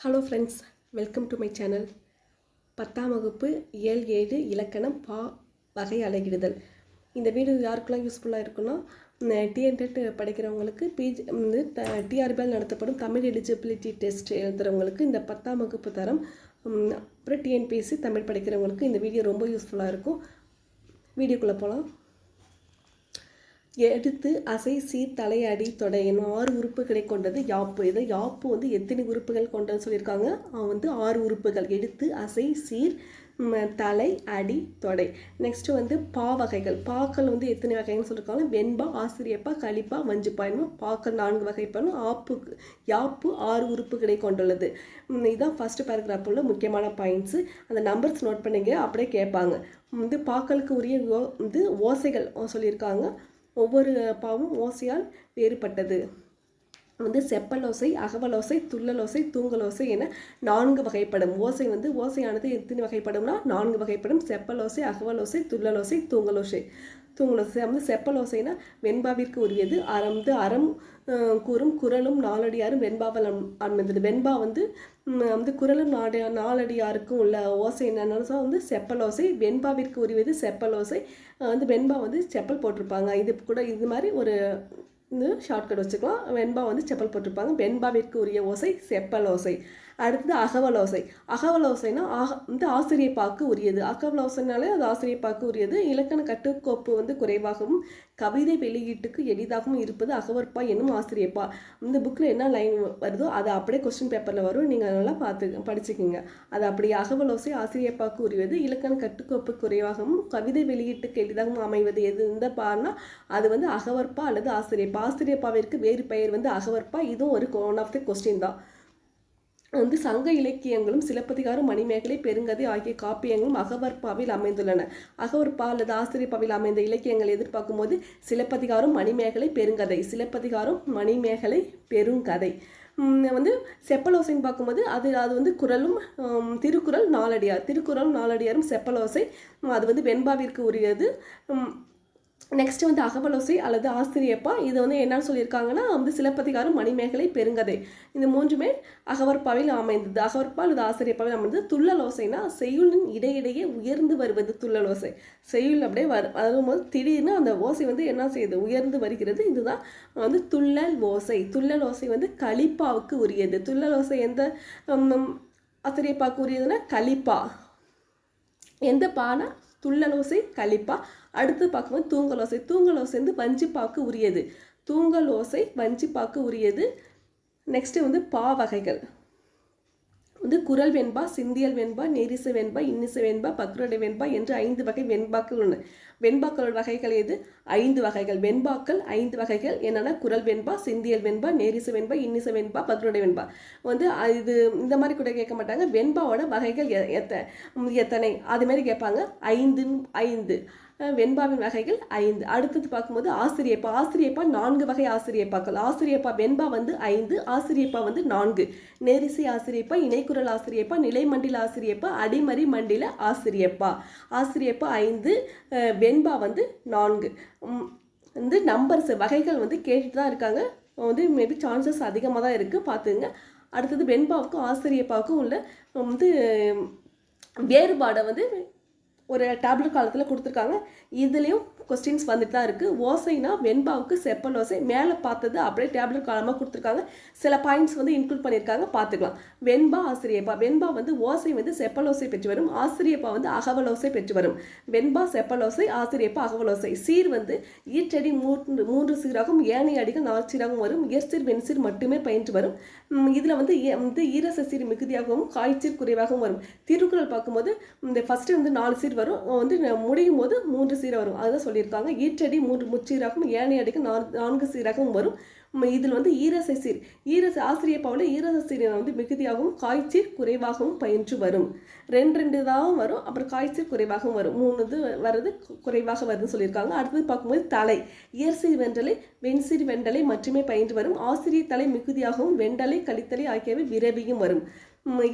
Hello friends welcome to my channel பத்தாம் வகுப்பு ஏழு ஏழு இலக்கணம் பா வகை அலகிடுதல் இந்த வீடியோ யாருக்கெல்லாம் யூஸ்ஃபுல்லாக இருக்குன்னா டிஎன்டெட் படிக்கிறவங்களுக்கு பிஜி வந்து டிஆர்பிஎல் நடத்தப்படும் தமிழ் எலிஜிபிலிட்டி டெஸ்ட் எழுதுகிறவங்களுக்கு இந்த பத்தாம் வகுப்பு தரம் அப்புறம் டிஎன்பிஎஸ்சி தமிழ் படிக்கிறவங்களுக்கு இந்த வீடியோ ரொம்ப யூஸ்ஃபுல்லாக இருக்கும். வீடியோக்குள்ளே போகலாம் எடுத்து அசை சீர் தலை அடி தொடை என்னும் ஆறு உறுப்புகளை கொண்டது யாப்பு. இது யாப்பு வந்து எத்தனை உறுப்புகள் கொண்டது சொல்லியிருக்காங்க. அவன் வந்து ஆறு உறுப்புகள். எடுத்து அசை சீர் தலை அடி தொடை. நெக்ஸ்ட் வந்து பா வகைகள். பாக்கள் வந்து எத்தனை வகைன்னு சொல்லியிருக்காங்க. வெண்பா ஆசிரியப்பா களிப்பா வஞ்சிப்பா என்னும் பாக்கள் நான்கு வகைப்படும். ஆப்பு யாப்பு ஆறு உறுப்புகளை கொண்டுள்ளது. இதுதான் ஃபஸ்ட்டு பேராகிராஃப் உள்ள முக்கியமான பாயிண்ட்ஸு அந்த நம்பர்ஸ் நோட் பண்ணிங்க. அப்படியே கேட்பாங்க. வந்து பாக்களுக்கு உரிய ஓ- வந்து ஓசைகள் சொல்லியிருக்காங்க. ஒவ்வொரு பாவும் ஓசையால் வேறுபட்டது. வந்து செப்பலோசை அகவலோசை துள்ளலோசை தூங்கலோசை என நான்கு வகைப்படும். ஓசை வந்து ஓசையானது எத்தனை வகைப்படும்னா நான்கு வகைப்படும். செப்பலோசை அகவலோசை துள்ளலோசை தூங்கலோசை. தூங்கலோசை வந்து செப்பலோசைனா வெண்பாவிற்கு உரியது. அறம் வந்து அறம் கூறும் குரலும் நாலடியாரும் வெண்பாவல் அம்- அமைந்தது வெண்பா வந்து வந்து குரலும் நாடு நாலடியாருக்கும் உள்ள ஓசை என்னென்னு வந்து வந்து செப்பலோசை வெண்பாவிற்கு உரியது செப்பலோசை ஓசை. வந்து வெண்பா வந்து செப்பல் போட்டிருப்பாங்க. இது கூட இது மாதிரி ஒரு இது ஷார்ட்கட் வச்சுக்கலாம். வெண்பா வந்து செப்பல் போட்டிருப்பாங்க. வெண்பாவிற்கு உரிய ஓசை செப்பல் ஓசை. அடுத்தது அகவலோசை. அகவலோசைனா ஆக வந்து ஆசிரியப்பாக்கு உரியது. அகவலோசைனாலே அது ஆசிரியப்பாக்கு உரியது. இலக்கண கட்டுக்கோப்பு வந்து குறைவாகவும் கவிதை வெளியீட்டுக்கு எளிதாகவும் இருப்பது அகவற்பா என்னும் ஆசிரியப்பா. இந்த புக்கில் என்ன லைன் வருதோ அது அப்படியே கொஸ்டின் பேப்பரில் வரும். நீங்கள் நல்லா பார்த்து படிச்சுக்கோங்க. அது அப்படி அகவலோசை ஆசிரியப்பாக்கு உரியது. இலக்கண கட்டுக்கோப்பு குறைவாகவும் கவிதை வெளியீட்டுக்கு எளிதாகவும் அமைவது எது? இந்த பான்னா அது வந்து அகவற்பா அல்லது ஆசிரியப்பா. ஆசிரியப்பாவிற்கு வேறு பெயர் வந்து அகவற்பா. இதுவும் ஒரு ஒன் ஆஃப் த கொஸ்டின் தான். வந்து சங்க இலக்கியங்களும் சிலப்பதிகாரம் மணிமேகலை பெருங்கதை ஆகிய காப்பியங்களும் அகவற்பாவில் அமைந்துள்ளன. அகவற்பா அல்லது ஆசிரியப்பாவில் அமைந்த இலக்கியங்கள் எதிர்பார்க்கும் போது சிலப்பதிகாரம் மணிமேகலை பெருங்கதை. சிலப்பதிகாரம் மணிமேகலை பெருங்கதை. வந்து செப்பலோசைன்னு பார்க்கும்போது அது அது வந்து குரலும் திருக்குறள் நாலடியார் திருக்குறள் நாலடியாரும் செப்பலோசை அது வந்து வெண்பாவிற்கு உரியது. நெக்ஸ்ட் வந்து அகவலோசை அல்லது ஆசிரியப்பா. இது வந்து என்னன்னு சொல்லியிருக்காங்கன்னா வந்து சிலப்பதிகாரம் மணிமேகலை பெருங்கதை. இந்த மூன்றுமே அகவற்பாவில் அமைந்தது. அகவற்பா அல்லது ஆசிரியப்பாவில் அமைந்தது துள்ளலோசைனா செய்யுளின் இடையிடையே உயர்ந்து வருவது துள்ளலோசை செய்யுள் அப்படியே வரு வரும்போது திடீர்னு அந்த ஓசை வந்து என்ன செய்யுது? உயர்ந்து வருகிறது. இதுதான் வந்து துள்ளல் ஓசை. துள்ளல் ஓசை வந்து கலிப்பாவுக்கு உரியது. துள்ளல் ஓசை எந்த ஆசிரியப்பாவுக்கு உரியதுன்னா கலிப்பா. எந்த பானா? துள்ளலோசை கழிப்பா அடுத்து பார்க்கும்போது தூங்கலோசை. தூங்கலோசை வந்து வஞ்சிப்பாக்கு உரியது. தூங்கலோசை வஞ்சிப்பாக்கு உரியது. நெக்ஸ்ட்டு வந்து பா வகைகள் வந்து குரல் வெண்பா சிந்தியல் வெண்பா நெரிசு வெண்பா இன்னிசு வெண்பா பக்ரோடை வெண்பா என்று ஐந்து வகை வெண்பாக்கள் உள்ளன. வெண்பாக்களோட வகைகள் எது? ஐந்து வகைகள். வெண்பாக்கள் ஐந்து வகைகள். என்னென்னா குரல் வெண்பா சிந்தியல் வெண்பா நேரிசை வெண்பா இன்னிச வெண்பா பக்ரோடை வெண்பா. வந்து இது இந்த மாதிரி கூட கேட்க மாட்டாங்க. வெண்பாவோட வகைகள் எ- எத்த எத்தனை? அதுமாரி கேட்பாங்க. ஐந்து ஐந்து. வெண்பாவின் வகைகள் ஐந்து. அடுத்தது பார்க்கும்போது ஆசிரியப்பா. ஆசிரியப்பா நான்கு வகை ஆசிரியப்பாக்கள். ஆசிரியப்பா வெண்பா வந்து ஐந்து ஆசிரியப்பா வந்து நான்கு. நெரிசை ஆசிரியப்பா இணைக்குரல் ஆசிரியப்பா நிலைமண்டில ஆசிரியப்பா அடிமறி மண்டில ஆசிரியப்பா. ஆசிரியப்பா ஐந்து வெண்பா வந்து நான்கு. வந்து நம்பர்ஸ் வகைகள் வந்து கேட்டுட்டு தான் இருக்காங்க. வந்து மேபி சான்சஸ் அதிகமாக தான் இருக்குது பார்த்துங்க அடுத்தது வெண்பாவுக்கும் ஆசிரியப்பாவுக்கும் உள்ள வந்து வேறுபாடை வந்து ஒரு டேப்லெட் காலத்தில் கொடுத்துருக்காங்க. இதுலேயும் கொஸ்டின்ஸ் வந்துட்டு தான் இருக்குது ஓசைனா வெண்பாவுக்கு செப்பல் ஓசை. மேலே பார்த்தது அப்படியே டேப்லெட் காலமாக கொடுத்துருக்காங்க. சில பாயிண்ட்ஸ் வந்து இன்க்ளூட் பண்ணியிருக்காங்க. பார்த்துக்கலாம். வெண்பா ஆசிரியப்பா. வெண்பா வந்து ஓசை வந்து செப்பல் ஓசை பெற்று வரும். ஆசிரியப்பா வந்து அகவல் ஓசை பெற்று வரும். வெண்பா செப்பல் ஓசை ஆசிரியப்பா அகவல் ஓசை. சீர் வந்து ஈற்றடி மூன்று மூன்று சீராகவும் ஏனைய அடிகள் நாலு சீராகவும் வரும். இயற்சீர் வெண்சீர் மட்டுமே பயின்று வரும். இதில் வந்து வந்து ஈரச சீர் மிகுதியாகவும் காய்ச்சீர் குறைவாகவும் வரும். திருக்குறள் பார்க்கும்போது இந்த ஃபஸ்ட்டு வந்து நாலு சீர் வரும். வந்து முடியும் போது மூன்று சீர் வரும். அதுதான் சொல்லியிருக்காங்க. ஈற்றடி மூன்று முச்சீராகவும் ஏனைய அடிக்கு நான்கு நான்கு சீராகவும் வரும். இதில் வந்து ஈரசை சீர். ஈரச ஆசிரியப்பாவில் ஈரச சீரை வந்து மிகுதியாகவும் காய்ச்சீர் குறைவாகவும் பயின்று வரும். ரெண்டு ரெண்டு தான் வரும். அப்புறம் காய்ச்சீர் குறைவாகவும் வரும். மூணு இது வர்றது குறைவாக வருதுன்னு சொல்லியிருக்காங்க. அடுத்தது பார்க்கும்போது தலை. இயற்சீர் வெண்டலை வெண்சீர் வெண்டலை மட்டுமே பயின்று வரும். ஆசிரியர் தலை மிகுதியாகவும் வெண்டலை கழித்தலை ஆகியவை விரவியும் வரும்.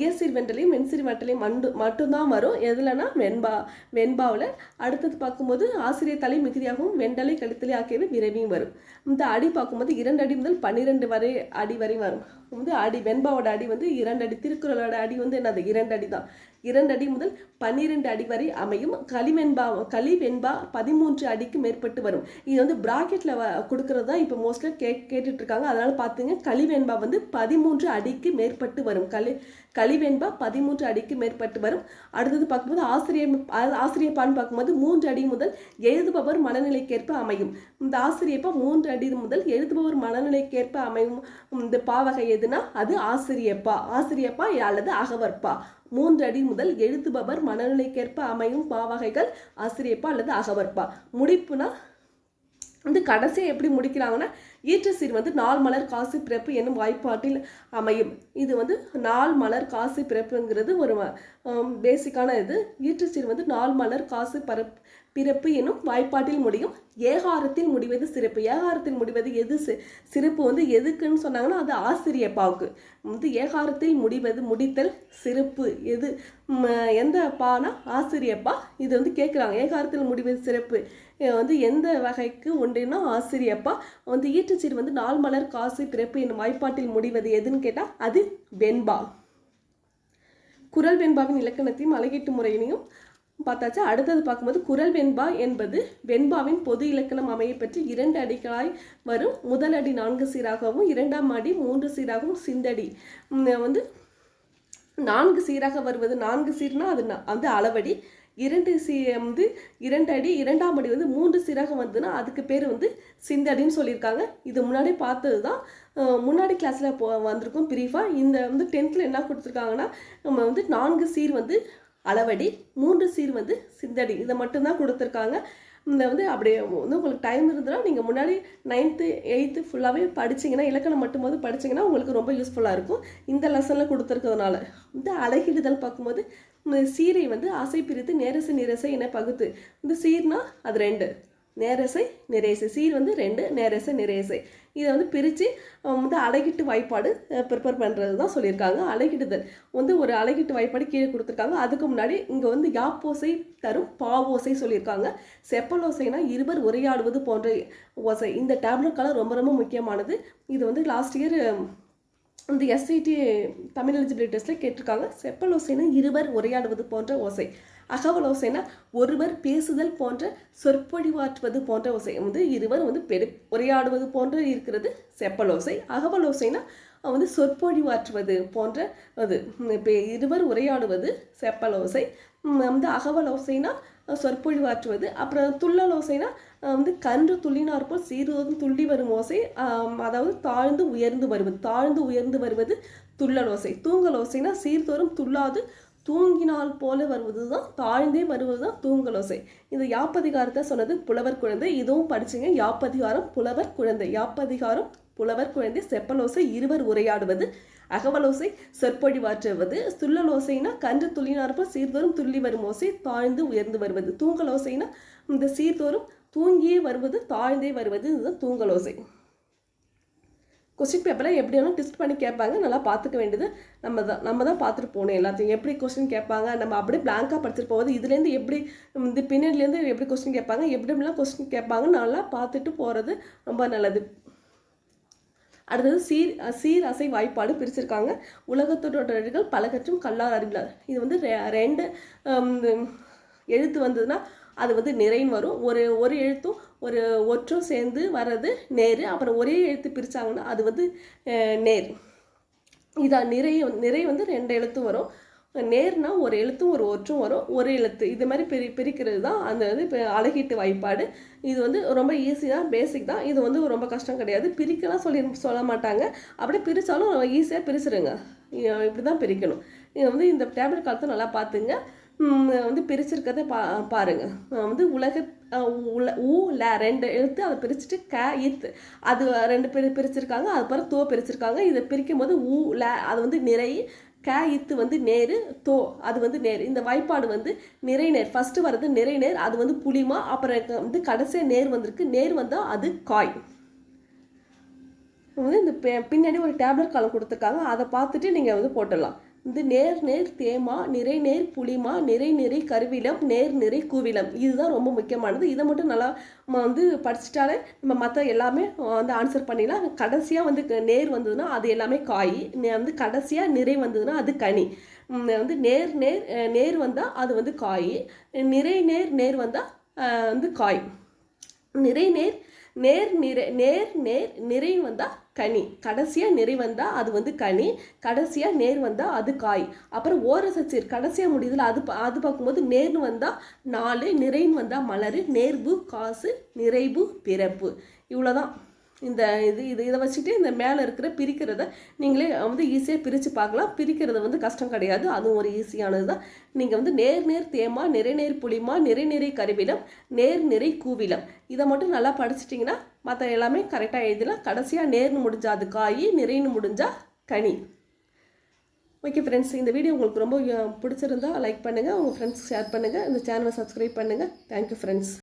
இயற்சீர் வெண்டலையும் வெண்சீர் வெண்டலையும் மண்டு மட்டும்தான் வரும். எதுலனா வெண்பா வெண்பாவில் அடுத்தது பார்க்கும்போது ஆசிரியர் தலை மிகுதியாகவும் வெண்டலை கழுத்தலை ஆகியவை விரைவியும் வரும். இந்த அடி பார்க்கும்போது இரண்டு அடி முதல் பன்னிரெண்டு வரை அடி வரை வரும். வந்து அடி வெண்பாவோட அடி வந்து இரண்டு அடி திருக்குறளோட அடி வந்து என்னது? இரண்டு அடி தான் இரண்டு அடி முதல் பன்னிரெண்டு அடி வரை அமையும். களிவெண்பா களிவெண்பா பதிமூன்று அடிக்கு மேற்பட்டு வரும். இது வந்து ப்ராக்கெட்டில் கொடுக்கறது தான் இப்போ மோஸ்ட்லி கே கேட்டுட்டு இருக்காங்க அதனால் பார்த்துங்க களிவெண்பா வந்து பதிமூன்று அடிக்கு மேற்பட்டு வரும். களி களிவெண்பா பதிமூன்று அடிக்கு மேற்பட்டு வரும். அடுத்தது பார்க்கும்போது ஆசிரியர் ஆசிரியப்பான்னு பார்க்கும்போது மூன்று அடி முதல் எழுதுபவர் மனநிலைக்கேற்ப அமையும். இந்த ஆசிரியப்பா மூன்று அடி முதல் எழுதுபவர் மனநிலைக்கேற்ப அமையும். இந்த பாவகை எதுனா அது ஆசிரியப்பா ஆசிரியப்பா அல்லது அகவற்பா மூன்று அடி முதல் எழுதுபவர் மனநிலைக்கேற்ப அமையும் பாவகைகள் ஆசிரியப்பா அல்லது அகவற்பா முடிப்புனா வந்து கடைசியாக எப்படி முடிக்கிறாங்கன்னா ஈற்றசீர் வந்து நாள் மலர் காசு பிறப்பு என்னும் வாய்ப்பாட்டில் அமையும். இது வந்து நாள் மலர் காசு பிறப்புங்கிறது ஒரு பேசிக்கான இது. ஈற்றசீர் வந்து நாள் மலர் காசு பரப் பிறப்பு என்னும் வாய்ப்பாட்டில் முடியும். ஏகாரத்தில் முடிவது சிறப்பு. ஏகாரத்தில் முடிவது எது சிறப்பு வந்து எதுக்குன்னு சொன்னாங்கன்னா அது ஆசிரியப்பாவுக்கு வந்து ஏகாரத்தில் முடிவது முடித்தல் சிறப்பு. எது எந்த பானா? ஆசிரியப்பா இது வந்து கேட்குறாங்க ஏகாரத்தில் முடிவது சிறப்பு. வந்து எந்த வகைக்கு உண்டுன்னா ஆசிரியப்பா வந்து சீர் வந்து நாள் மலர் காசு பிறப்பு என்னும் வாய்ப்பாட்டில் முடிவது எதுன்னு கேட்டால் அது வெண்பா. குரல் வெண்பாவின் இலக்கணத்தையும் அழகீட்டு முறையினையும் பார்த்தாச்சு. அடுத்தது பார்க்கும்போது குரல் வெண்பா என்பது வெண்பாவின் பொது இலக்கணம் அமையை பற்றி இரண்டு அடிகளாய் வரும். முதல் அடி நான்கு சீராகவும் இரண்டாம் அடி மூன்று சீராகவும் சிந்தடி. வந்து நான்கு சீராக வருவது நான்கு சீர்னா அது வந்து அளவடி. இரண்டு சீ வந்து இரண்டு அடி இரண்டாம் அடி வந்து மூன்று சிறகம் வந்ததுன்னா அதுக்கு பேர் வந்து சிந்தடின்னு சொல்லியிருக்காங்க. இது முன்னாடி பார்த்தது தான். முன்னாடி கிளாஸில் போ வந்திருக்கும் ப்ரீஃபாக இந்த வந்து டென்த்தில் என்ன கொடுத்துருக்காங்கன்னா நம்ம வந்து நான்கு சீர் வந்து அளவடி மூன்று சீர் வந்து சிந்தடி இதை மட்டும்தான் கொடுத்துருக்காங்க. இந்த வந்து அப்படியே வந்து உங்களுக்கு டைம் இருந்ததுன்னா நீங்கள் முன்னாடி நைன்த்து எயித்து ஃபுல்லாகவே படிச்சிங்கன்னா இலக்கணம் மட்டும்போது படிச்சிங்கன்னா உங்களுக்கு ரொம்ப யூஸ்ஃபுல்லாக இருக்கும். இந்த லெசனில் கொடுத்துருக்கிறதுனால. வந்து அழகிடுதல் பார்க்கும்போது சீரை வந்து அசை பிரித்து நேரசை நிரசை என பகுத்து. இந்த சீர்னா அது ரெண்டு. நேரசை நிறைசை சீர் வந்து ரெண்டு நேரசை நிறைசை இதை வந்து பிரித்து வந்து அழகிட்டு வாய்ப்பாடு ப்ரிப்பேர் பண்ணுறது தான் சொல்லியிருக்காங்க. அழகிடுதல் வந்து ஒரு அழகிட்டு வாய்ப்பாடு கீழே கொடுத்துருக்காங்க. அதுக்கு முன்னாடி இங்கே வந்து யாப்போசை தரும் பாவோசை சொல்லியிருக்காங்க. செப்பலோசைனா இருவர் உரையாடுவது போன்ற ஓசை. இந்த டேப்லெட் கலர் ரொம்ப ரொம்ப முக்கியமானது. இது வந்து லாஸ்ட் இயர் இந்த எஸ்ஐடி தமிழ் எலிஜிபிலிட்டி டெஸ்ட்டில் கேட்டிருக்காங்க. செப்பல் ஓசைனா இருவர் உரையாடுவது போன்ற ஓசை. அகவல் ஓசைனா ஒருவர் பேசுதல் போன்ற சொற்பொழிவாற்றுவது போன்ற ஓசை. வந்து இருவர் வந்து பெரு உரையாடுவது போன்ற இருக்கிறது செப்பல் ஓசை அகவல் ஓசைனா வந்து சொற்பொழிவாற்றுவது போன்ற அது. இப்போ இருவர் உரையாடுவது செப்பல் ஓசை வந்து அகவல் சொற்பொழிவு ஆற்றுவது. அப்புறம் துள்ளல் ஓசைனா வந்து கன்று துள்ளினார் போல் சீருவதும் துள்ளி வரும் ஓசை. அதாவது தாழ்ந்து உயர்ந்து வருவது. தாழ்ந்து உயர்ந்து வருவது துள்ளல் ஓசை தூங்கல் ஓசைனா சீர்தோறும் துள்ளாது தூங்கினால் போல வருவது தான் தாழ்ந்தே வருவது தான் தூங்கலோசை இந்த யாப்பதிகாரத்தை சொன்னது புலவர் குழந்தை. இதுவும் படிச்சுங்க. யாப்பதிகாரம் புலவர் குழந்தை. யாப்பதிகாரம் புலவர் குழந்தை. செப்பலோசை இருவர் உரையாடுவது. அகவலோசை சொற்பொழிவாற்றுவது சுள்ளலோசைனா கன்று துள்ளினார்போல் சீர்தோறும் துள்ளி வரும் ஓசை. தாழ்ந்து உயர்ந்து வருவது. தூங்கலோசைனா இந்த சீர்தோறும் தூங்கியே வருவது தாழ்ந்தே வருவது. இதுதான் தூங்கலோசை கொஸ்டின் பேப்பரில் எப்படி வேணும் டெஸ்ட் பண்ணி கேட்பாங்க. நல்லா பார்த்துக்க வேண்டியது நம்ம தான். நம்ம தான் பார்த்துட்டு போகணும் எல்லாத்தையும். எப்படி கொஸ்டின் கேட்பாங்க? நம்ம அப்படியே பிளாங்காக படிச்சுட்டு போவது இதுலேருந்து எப்படி இந்த பின்னாடிலேருந்து எப்படி கொஸ்டின் கேட்பாங்க? எப்படி எப்படிலாம் கொஸ்டின் கேட்பாங்க நல்லா பார்த்துட்டு போகிறது ரொம்ப நல்லது. அடுத்தது சீர் சீர் அசை வாய்ப்பாடு பிரிச்சிருக்காங்க. உலகத்தொடர்கள் பலகற்றும் கல்லார் அறிவிலார். இது வந்து ரெண்டு எழுத்து வந்ததுன்னா அது வந்து நிறைன்னு வரும். ஒரு ஒரு எழுத்தும் ஒரு ஒற்றும் சேர்ந்து வர்றது நேர். அப்புறம் ஒரே எழுத்து பிரித்தாங்கன்னா அது வந்து நேர். இதான் நிறை நிறை வந்து ரெண்டு எழுத்தும் வரும். நேர்னா ஒரு எழுத்தும் ஒரு ஒற்றும் வரும். ஒரு எழுத்து. இது மாதிரி பிரி பிரிக்கிறது தான் அந்த வந்து இப்போ அழகீட்டு வாய்ப்பாடு. இது வந்து ரொம்ப ஈஸி தான் பேசிக் தான். இது வந்து ரொம்ப கஷ்டம் கிடையாது. பிரிக்கலாம் சொல்லி சொல்ல மாட்டாங்க. அப்படியே பிரித்தாலும் ஈஸியாக பிரிச்சுருங்க. இப்படி தான் பிரிக்கணும். இது வந்து இந்த டேப்லெட் காலத்தை நல்லா பார்த்துங்க. வந்து பிரிச்சிருக்கிறத பா பாருங்கள் வந்து உலக உல ஊ ல ரெண்டு எழுத்து அதை பிரிச்சுட்டு க இத். அது ரெண்டு பேர் பிரிச்சிருக்காங்க அதுக்கப்புறம் தோ பிரிச்சிருக்காங்க. இதை பிரிக்கும் போது ஊ ல அது வந்து நிறை க இத்து வந்து நேரு தோ அது வந்து நேர். இந்த வாய்ப்பாடு வந்து நிறை நேர். ஃபஸ்ட்டு வர்றது நிறை நேர் அது வந்து புளிமா அப்புறம் வந்து கடைசியாக நேர் வந்திருக்கு. நேர் வந்தால் அது காய். வந்து இந்த பின்னாடி ஒரு டேப்லெட் காலம் கொடுத்துருக்காங்க. அதை பார்த்துட்டு நீங்கள் வந்து போட்டுடலாம். வந்து நேர் நேர் தேமா நிறை நேர் புளிமா நிறை நிறை கருவிலம் நேர் நிறை கூவிலம். இதுதான் ரொம்ப முக்கியமானது. இதை மட்டும் நல்லா நம்ம வந்து படிச்சிட்டாலே நம்ம மற்ற எல்லாமே வந்து ஆன்சர் பண்ணிடலாம். கடைசியாக வந்து க- நேர் வந்ததுன்னா அது எல்லாமே காய். வந்து கடைசியாக நிறை வந்ததுன்னா அது கனி. வந்து நேர் நேர் நேர் வந்தால் அது வந்து காய். நிறை நேர் நேர் வந்தால் வந்து காய். நிறை நேர் நேர் நிறை நேர் நேர் நிறை வந்தால் கனி. கடைசியாக நிறை வந்தால் அது வந்து கனி. கடைசியாக நேர் வந்தால் அது காய். அப்புறம் ஓரசச்சீர் கடைசியாக முடியுதுல அது பா- அது பார்க்கும்போது நேர்னு வந்தால் நாலு நிறைன்னு வந்தால் மலர் நேர்வு காசு நிறைவு பிறப்பு. இவ்வளோதான் இந்த இது இது இதை வச்சுட்டு இந்த மேலே இருக்கிற பிரிக்கிறத நீங்களே வந்து ஈஸியாக பிரித்து பார்க்கலாம். பிரிக்கிறது வந்து கஷ்டம் கிடையாது. அதுவும் ஒரு ஈஸியானது தான். நீங்கள் வந்து நேர் நேர் தேமா நிறை நேர் புளிமா நிறை நிறை கருவிலம் நேர் நிறை கூவிலம். இதை மட்டும் நல்லா படிச்சிட்டிங்கன்னா மற்ற எல்லாமே கரெக்டாக எழுதிடலாம். கடைசியாக நேர்னு முடிஞ்சால் அது காய் நிறைன்னு முடிஞ்சால் கனி. ஓகே ஃப்ரெண்ட்ஸ் இந்த வீடியோ உங்களுக்கு ரொம்ப பிடிச்சிருந்தா லைக் பண்ணுங்கள் உங்கள் ஃப்ரெண்ட்ஸ் ஷேர் பண்ணுங்கள் இந்த சேனலை சப்ஸ்கிரைப் பண்ணுங்கள் தேங்க்யூ ஃப்ரெண்ட்ஸ்